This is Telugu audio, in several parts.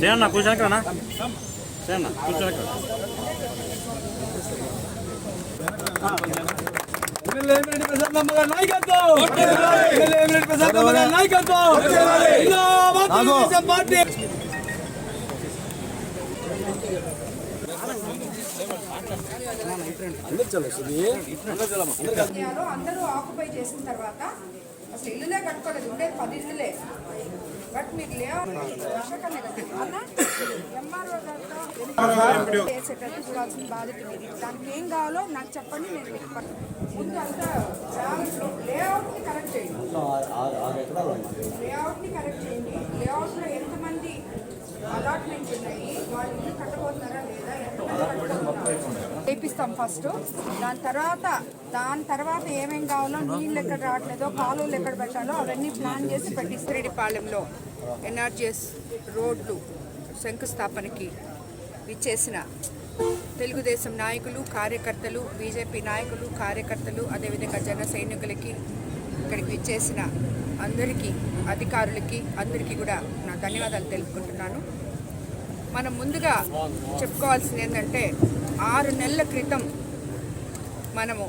సేనా కూర్చోనక్కడనా సేనా కూర్చోనక్కడ ఎమ్మెల్యే ఎమ్మెల్యే ప్రసాద్ నమ్మగారి నాయకత్వం ఎమ్మెల్యే ఎమ్మెల్యే ప్రసాద్ నాయకత్వం జిందాబాద్ తెలుగుదేశం పార్టీ అందరూ ఆక్యుపై చేసిన తర్వాత అసలు ఇల్లులే కట్టుకోలేదు ఉండేది పది ఇల్లులే చేసేటట్టు చూడాల్సిన బాధ్యత మీది దానికి ఏం కావాలో నాకు చెప్పండి నేను మీకు ముందు అంతా లేఅవుట్ని కరెక్ట్ చేయండి లేఅవుట్ని కరెక్ట్ చేయండి లేఅవుట్లో ఎంతమంది అలాట్మెంట్ ఉన్నాయి వాళ్ళు ఇల్లు కట్టబోతున్నారా లేదా ఎంతమంది కట్టబోతున్నారు చేపిస్తాం ఫస్ట్ దాని తర్వాత దాని తర్వాత ఏమేం కావాలో నీళ్ళు ఎక్కడ రావట్లేదో కాలువలు ఎక్కడ పెట్టాలో అవన్నీ ప్లాన్ చేసి పెట్టిస్త్రెడ్డిపాలెంలో ఎన్ఆర్జిఎస్ రోడ్లు శంకుస్థాపనకి విచ్చేసిన తెలుగుదేశం నాయకులు కార్యకర్తలు బీజేపీ నాయకులు కార్యకర్తలు అదేవిధంగా జన సైనికులకి ఇక్కడికి విచ్చేసిన అందరికీ అధికారులకి అందరికీ కూడా నా ధన్యవాదాలు తెలుపుకుంటున్నాను. మనం ముందుగా చెప్పుకోవాల్సింది ఏంటంటే ఆరు నెలల క్రితం మనము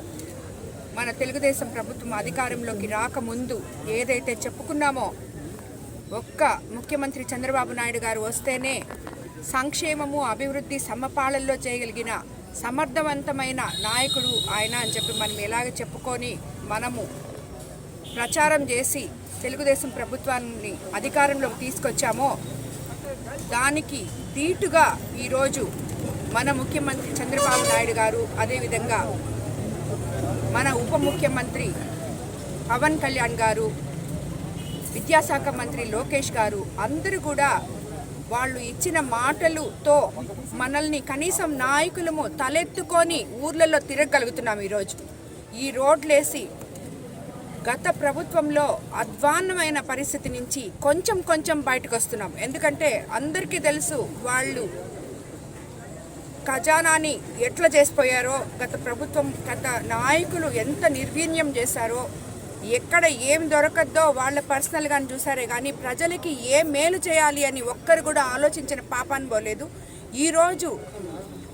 మన తెలుగుదేశం ప్రభుత్వం అధికారంలోకి రాకముందు ఏదైతే చెప్పుకున్నామో ఒక్క ముఖ్యమంత్రి చంద్రబాబు నాయుడు గారు వస్తేనే సంక్షేమము అభివృద్ధి సమపాలనలో చేయగలిగిన సమర్థవంతమైన నాయకుడు ఆయన అని చెప్పి మనం ఎలాగ చెప్పుకొని మనము ప్రచారం చేసి తెలుగుదేశం ప్రభుత్వాన్ని అధికారంలోకి తీసుకొచ్చామో దానికి ధీటుగా ఈరోజు మన ముఖ్యమంత్రి చంద్రబాబు నాయుడు గారు అదేవిధంగా మన ఉప ముఖ్యమంత్రి పవన్ కళ్యాణ్ గారు విద్యాశాఖ మంత్రి లోకేష్ గారు అందరూ కూడా వాళ్ళు ఇచ్చిన మాటలతో మనల్ని కనీసం నాయకులము తలెత్తుకొని ఊర్లలో తిరగలుగుతున్నాం ఈరోజు. ఈ రోడ్లేసి గత ప్రభుత్వంలో అధ్వాన్నమైన పరిస్థితి నుంచి కొంచెం కొంచెం బయటకు వస్తున్నాం ఎందుకంటే అందరికీ తెలుసు వాళ్ళు ఖజానాని ఎట్లా చేసిపోయారో గత ప్రభుత్వం గత నాయకులు ఎంత నిర్వీర్యం చేశారో ఎక్కడ ఏం దొరకద్దో వాళ్ళ పర్సనల్గా చూసారే కానీ ప్రజలకి ఏ మేలు చేయాలి అని ఒక్కరు కూడా ఆలోచించిన పాపాన్ని పోలేదు. ఈరోజు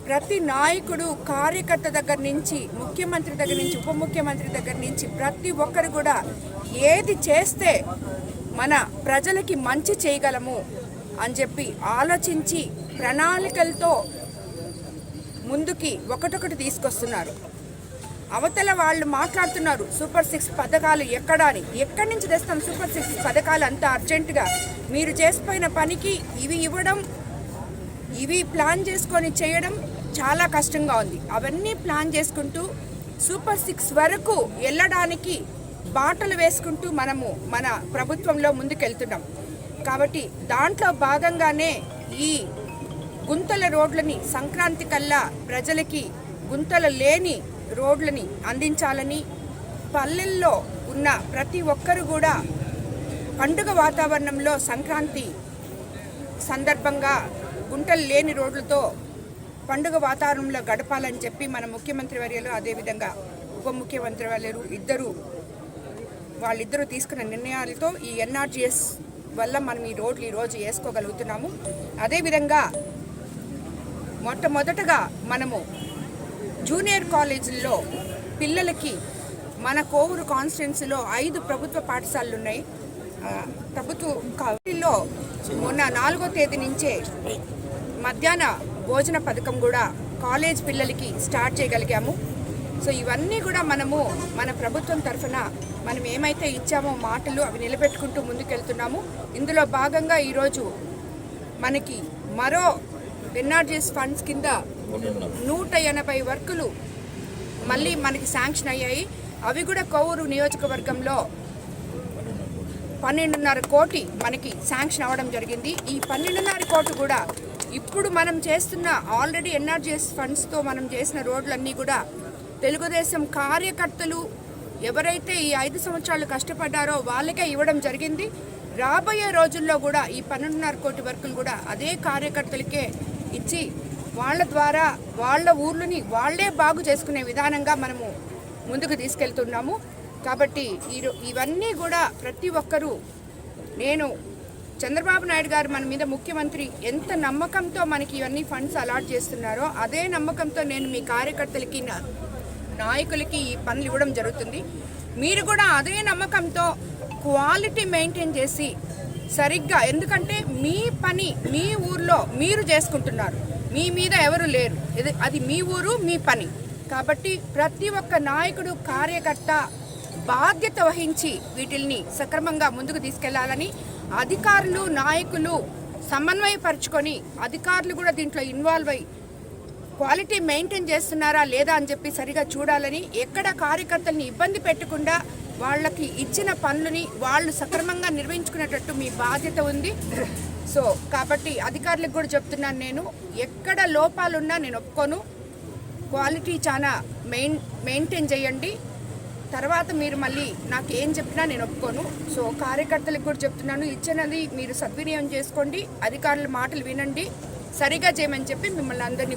ప్రతి నాయకుడు కార్యకర్త దగ్గర నుంచి ముఖ్యమంత్రి దగ్గర నుంచి ఉప ముఖ్యమంత్రి దగ్గర నుంచి ప్రతి ఒక్కరు కూడా ఏది చేస్తే మన ప్రజలకి మంచి చేయగలము అని చెప్పి ఆలోచించి ప్రణాళికలతో ముందుకి ఒకటొకటి తీసుకొస్తున్నారు. అవతల వాళ్ళు మాట్లాడుతున్నారు. సూపర్ సిక్స్ పథకాలు ఎక్కడ అని. ఎక్కడి నుంచి తెస్తాం సూపర్ సిక్స్ పథకాలు అంత అర్జెంటుగా? మీరు చేసిపోయిన పనికి ఇవి ఇవ్వడం ఇవి ప్లాన్ చేసుకొని చేయడం చాలా కష్టంగా ఉంది. అవన్నీ ప్లాన్ చేసుకుంటూ సూపర్ సిక్స్ వరకు వెళ్ళడానికి బాటలు వేసుకుంటూ మనము మన ప్రభుత్వంలో ముందుకెళ్తున్నాం. కాబట్టి దాంట్లో భాగంగానే ఈ గుంతల రోడ్లని సంక్రాంతి కల్లా ప్రజలకి గుంతలు లేని రోడ్లని అందించాలని పల్లెల్లో ఉన్న ప్రతి ఒక్కరు కూడా పండుగ వాతావరణంలో సంక్రాంతి సందర్భంగా గుంటలు లేని రోడ్లతో పండుగ వాతావరణంలో గడపాలని చెప్పి మన ముఖ్యమంత్రి వర్యలు అదేవిధంగా ఉప ముఖ్యమంత్రి వర్యలు ఇద్దరు వాళ్ళిద్దరూ తీసుకున్న నిర్ణయాలతో ఈ ఎన్ఆర్జిఎస్ వల్ల మనం ఈ రోడ్లు ఈరోజు వేసుకోగలుగుతున్నాము. అదేవిధంగా మొట్టమొదటగా మనము జూనియర్ కాలేజీల్లో పిల్లలకి మన కోవూరు కాన్స్టిట్యున్సీలో ఐదు ప్రభుత్వ పాఠశాలలు ఉన్నాయి ప్రభుత్వ కాలేజీల్లో మొన్న నాలుగో తేదీ నుంచే మధ్యాహ్న భోజన పథకం కూడా కాలేజ్ పిల్లలకి స్టార్ట్ చేయగలిగాము. సో ఇవన్నీ కూడా మనము మన ప్రభుత్వం తరఫున మనం ఏమైతే ఇచ్చామో మాటలు అవి నిలబెట్టుకుంటూ ముందుకెళ్తున్నాము. ఇందులో భాగంగా ఈరోజు మనకి మరో ఎన్ఆర్జీఎస్ ఫండ్స్ కింద నూట ఎనభై వర్కులు మళ్ళీ మనకి శాంక్షన్ అయ్యాయి. అవి కూడా కొవ్వూరు నియోజకవర్గంలో పన్నెండున్నర కోటి మనకి శాంక్షన్ అవ్వడం జరిగింది. ఈ పన్నెండున్నర కోటి కూడా ఇప్పుడు మనం చేస్తున్న ఆల్రెడీ ఎన్ఆర్జీఎస్ ఫండ్స్తో మనం చేసిన రోడ్లన్నీ కూడా తెలుగుదేశం కార్యకర్తలు ఎవరైతే ఈ ఐదు సంవత్సరాలు కష్టపడ్డారో వాళ్ళకే ఇవ్వడం జరిగింది. రాబోయే రోజుల్లో కూడా ఈ పన్నెండున్నర కోటి వర్కులు కూడా అదే కార్యకర్తలకే ఇచ్చి వాళ్ళ ద్వారా వాళ్ళ ఊర్లని వాళ్ళే బాగు చేసుకునే విధానంగా మనము ముందుకు తీసుకెళ్తున్నాము. కాబట్టి ఈ ఇవన్నీ కూడా ప్రతి ఒక్కరూ నేను చంద్రబాబు నాయుడు గారు మన మీద ముఖ్యమంత్రి ఎంత నమ్మకంతో మనకి ఇవన్నీ ఫండ్స్ అలాట్ చేస్తున్నారో అదే నమ్మకంతో నేను మీ కార్యకర్తలకి నా- నాయకులకి ఈ పనులు ఇవ్వడం జరుగుతుంది. మీరు కూడా అదే నమ్మకంతో క్వాలిటీ మెయింటైన్ చేసి సరిగ్గా ఎందుకంటే మీ పని మీ ఊర్లో మీరు చేసుకుంటున్నారు. మీ మీద ఎవరు లేరు. ఇది అది మీ ఊరు మీ పని. కాబట్టి ప్రతి ఒక్క నాయకుడు కార్యకర్త బాధ్యత వహించి వీటిల్ని సక్రమంగా ముందుకు తీసుకెళ్ళాలని అధికారులు నాయకులు సమన్వయపరుచుకొని అధికారులు కూడా దీంట్లో ఇన్వాల్వ్ అయ్యి క్వాలిటీ మెయింటైన్ చేస్తున్నారా లేదా అని చెప్పి సరిగా చూడాలని ఎక్కడ కార్యకర్తల్ని ఇబ్బంది పెట్టకుండా వాళ్ళకి ఇచ్చిన పనులని వాళ్ళు సక్రమంగా నిర్వహించుకునేటట్టు మీ బాధ్యత ఉంది. సో కాబట్టి అధికారులకు కూడా చెప్తున్నాను నేను ఎక్కడ లోపాలున్నా నేను ఒప్పుకోను. క్వాలిటీ చాలా మెయిన్ మెయింటైన్ చేయండి. తర్వాత మీరు మళ్ళీ నాకు ఏం చెప్పినా నేను ఒప్పుకోను. సో కార్యకర్తలకు కూడా చెప్తున్నాను ఇచ్చినది మీరు సద్వినియోగం చేసుకోండి అధికారుల మాటలు వినండి సరిగా చేయమని చెప్పి మిమ్మల్ని అందరినీ